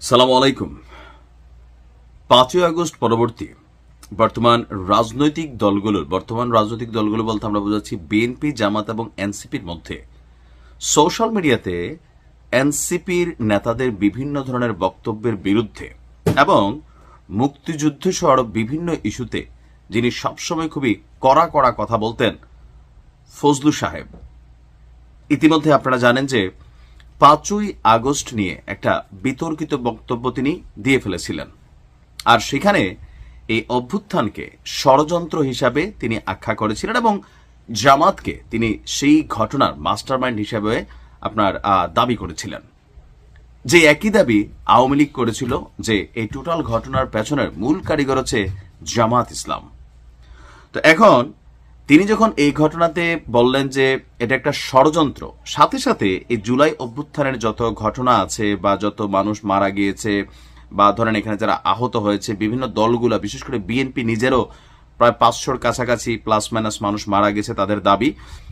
সালাম আলাইকুম। পাঁচই আগস্ট পরবর্তী বর্তমান রাজনৈতিক দলগুলোর বর্তমান রাজনৈতিক দলগুলো বলতে আমরা বোঝাচ্ছি বিএনপি, জামাত এবং এনসিপির মধ্যে। সোশ্যাল মিডিয়াতে এনসিপির নেতাদের বিভিন্ন ধরনের বক্তব্যের বিরুদ্ধে এবং মুক্তিযুদ্ধ সহ বিভিন্ন ইস্যুতে যিনি সবসময় খুবই কড়া কড়া কথা বলতেন, ফজলু সাহেব। ইতিমধ্যে আপনারা জানেন যে পাঁচই আগস্ট নিয়ে একটা বিতর্কিত বক্তব্য তিনি দিয়ে ফেলেছিলেন। আর সেখানে এই অভ্যুত্থানকে ষড়যন্ত্র হিসাবে তিনি আখ্যা করেছিলেন এবং জামাতকে তিনি সেই ঘটনার মাস্টারমাইন্ড হিসাবে আপনার দাবি করেছিলেন। যে একই দাবি আওয়ামী লীগ করেছিল যে এই টোটাল ঘটনার পেছনের মূল কারিগর হচ্ছে জামাত ইসলাম। তো এখন তিনি যখন এই ঘটনাতে বললেন যে এটা একটা ষড়যন্ত্র, সাথে সাথে এই জুলাই অভ্যুত্থানের যত ঘটনা আছে বা যত মানুষ মারা গিয়েছে বা ধরেন এখানে যারা আহত হয়েছে, বিভিন্ন দলগুলা, বিশেষ করে বিএনপি নিজেরও প্রায় পাঁচশোর কাছাকাছি প্লাস মাইনাস মানুষ মারা গেছে তাদের দাবি।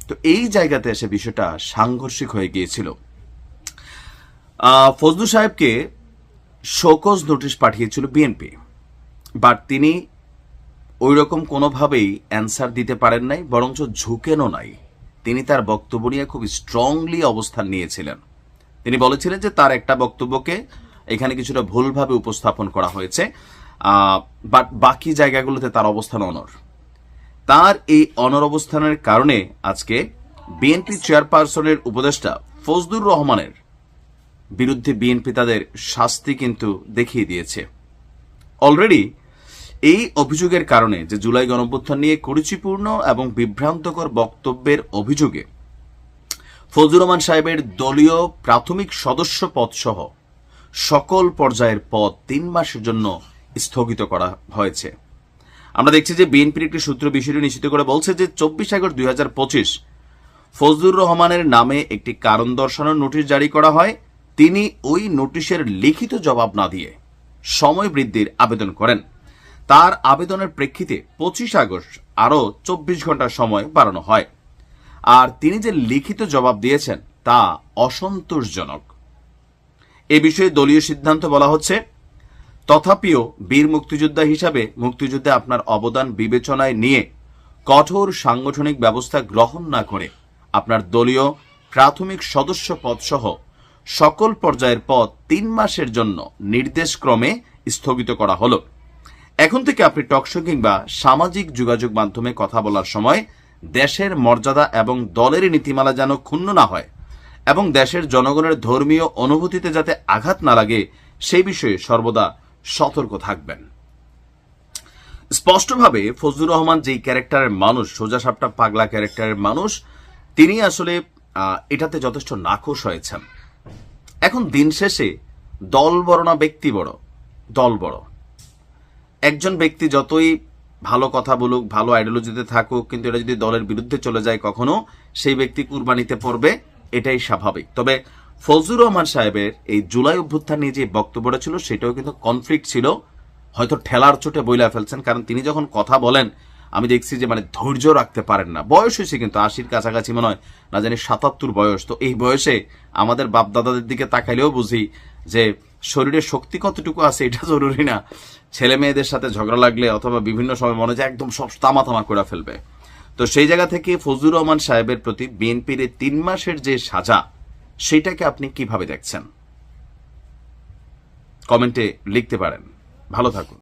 তো এই জায়গাতে এসে বিষয়টা সাংঘর্ষিক হয়ে গিয়েছিল। ফজলু সাহেবকে শোকজ নোটিশ পাঠিয়েছিল বিএনপি। বাট তিনি ওই রকম কোনোভাবেই অ্যান্সার দিতে পারেন নাই, বরঞ্চ ঝুঁকেনও নাই। তিনি তার বক্তব্য নিয়ে খুব স্ট্রংলি অবস্থান নিয়েছিলেন। তিনি বলেছিলেন যে তার একটা বক্তব্যকে এখানে কিছুটা ভুলভাবে উপস্থাপন করা হয়েছে বাট বাকি জায়গাগুলোতে তার অবস্থান অনর তার এই অনর অবস্থানের কারণে আজকে বিএনপি চেয়ারপারসনের উপদেষ্টা ফজলুর রহমানের বিরুদ্ধে বিএনপি তাদের শাস্তি কিন্তু দেখিয়ে দিয়েছে। অলরেডি এই অভিযোগের কারণে যে জুলাই গণঅভ্যুত্থান নিয়ে কুরুচিপূর্ণ এবং বিভ্রান্তকর বক্তব্যের অভিযোগে ফজলুর রহমান সাহেবের দলীয় প্রাথমিক সদস্য পদ সহ সকল পর্যায়ের পদ তিন মাসের জন্য স্থগিত করা হয়েছে। আমরা দেখছি যে বিএনপির একটি সূত্র বিষয়টি নিশ্চিত করে বলছে যে চব্বিশ আগস্ট দুই হাজার পঁচিশ ফজলুর রহমানের নামে একটি কারণ দর্শানোর নোটিশ জারি করা হয়। তিনি ওই নোটিশের লিখিত জবাব না দিয়ে সময় বৃদ্ধির আবেদন করেন। তার আবেদনের প্রেক্ষিতে পঁচিশ আগস্ট আরও চব্বিশ ঘণ্টা সময় বাড়ানো হয়। আর তিনি যে লিখিত জবাব দিয়েছেন তা অসন্তোষজনক। এ বিষয়ে দলীয় সিদ্ধান্ত বলা হচ্ছে, তথাপিও বীর মুক্তিযোদ্ধা হিসাবে মুক্তিযুদ্ধে আপনার অবদান বিবেচনায় নিয়ে কঠোর সাংগঠনিক ব্যবস্থা গ্রহণ না করে আপনার দলীয় প্রাথমিক সদস্য পদ সহ সকল পর্যায়ের পদ তিন মাসের জন্য নির্দেশক্রমে স্থগিত করা হলো। এখন থেকে আপনি টকশো কিংবা সামাজিক যোগাযোগ মাধ্যমে কথা বলার সময় দেশের মর্যাদা এবং দলের নীতিমালা যেন ক্ষুণ্ণ না হয় এবং দেশের জনগণের ধর্মীয় অনুভূতিতে যাতে আঘাত না লাগে, সেই বিষয়ে সর্বদা সতর্ক থাকবেন। স্পষ্টভাবে ফজলুর রহমান যেই ক্যারেক্টারের মানুষ, সোজা সাপটা পাগলা ক্যারেক্টারের মানুষ, তিনি আসলে এটাতে যথেষ্ট নাখোশ হয়েছেন। এখন দিন শেষে দল বড় না ব্যক্তি বড়? দল বড়। একজন ব্যক্তি যতই ভালো কথা বলুক, ভালো আইডিওলজিতে থাকুক, কিন্তু এটা যদি দলের বিরুদ্ধে চলে যায় কখনো, সেই ব্যক্তি কুরবানিতে পড়বে, এটাই স্বাভাবিক। তবে ফজলুর রহমান সাহেবের এই জুলাই অভ্যুত্থান নিয়ে যে বক্তব্যটা ছিল, সেটাও কিন্তু কনফ্লিক্ট ছিল, হয়তো ঠেলার চোটে বইলা ফেলছেন, কারণ তিনি যখন কথা বলেন, আমি দেখছি যে মানে ধৈর্য রাখতে পারেন না। বয়স হয়েছে কিন্তু, আশির কাছাকাছি মনে হয়, না জানি সাতাত্তর বয়স। তো এই বয়সে আমাদের বাপ দাদাদের দিকে তাকাইলেও বুঝি যে শরীরে শক্তি কতটুকু আছে এটা জরুরি না। ছেলে মেয়েদের সাথে ঝগড়া লাগলে অথবা বিভিন্ন সময় মনে হয় একদম সব তামা তামা করে ফেলবে। তো সেই জায়গা থেকে ফজলুর রহমান সাহেবের প্রতি বিএনপির তিন মাসের যে সাজা, সেটাকে আপনি কীভাবে দেখছেন? কমেন্টে লিখতে পারেন। ভালো থাকুন।